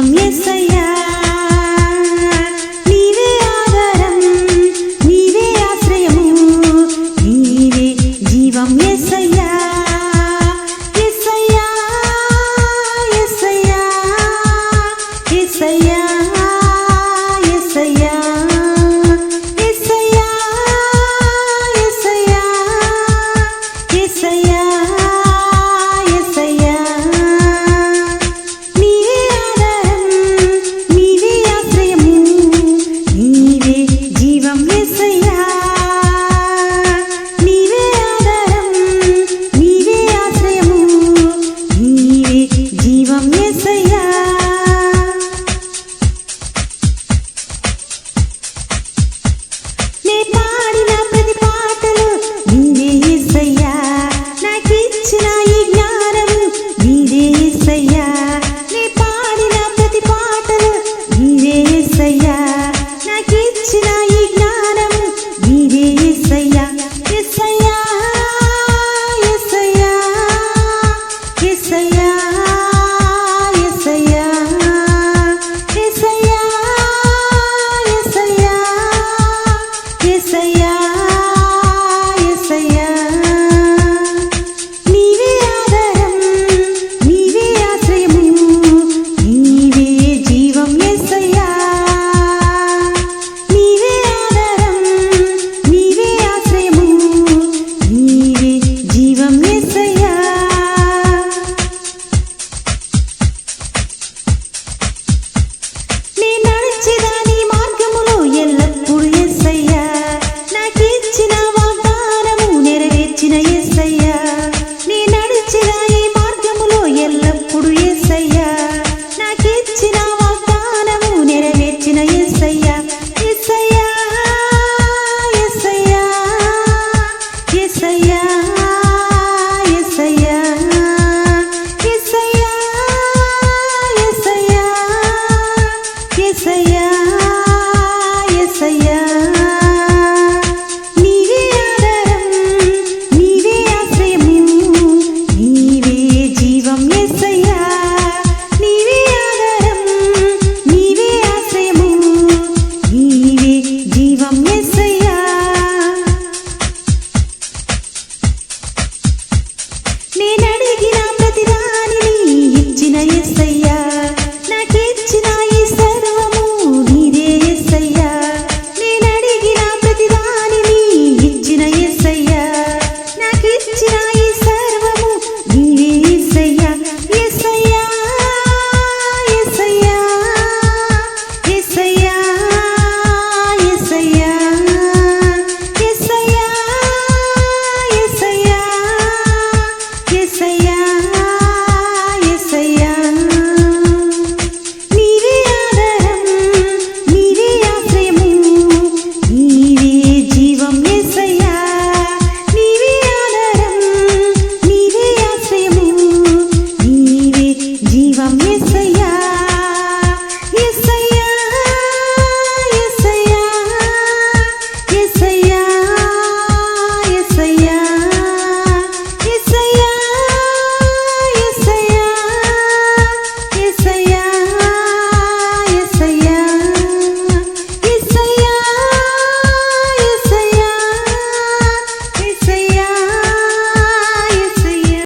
Там есть. ఏసయ్యా. నీ నడిచిన ఈ మార్గములో ఎల్లప్పుడూ ఏసయ్యా. నాకిచ్చిన వాగ్దానము నెరవేర్చిన ఏసయ్యా ఏసయ్యా ఏసయ్యా ఏసయ్యా ఏసయ్యా ఏసయ్యా. Nina.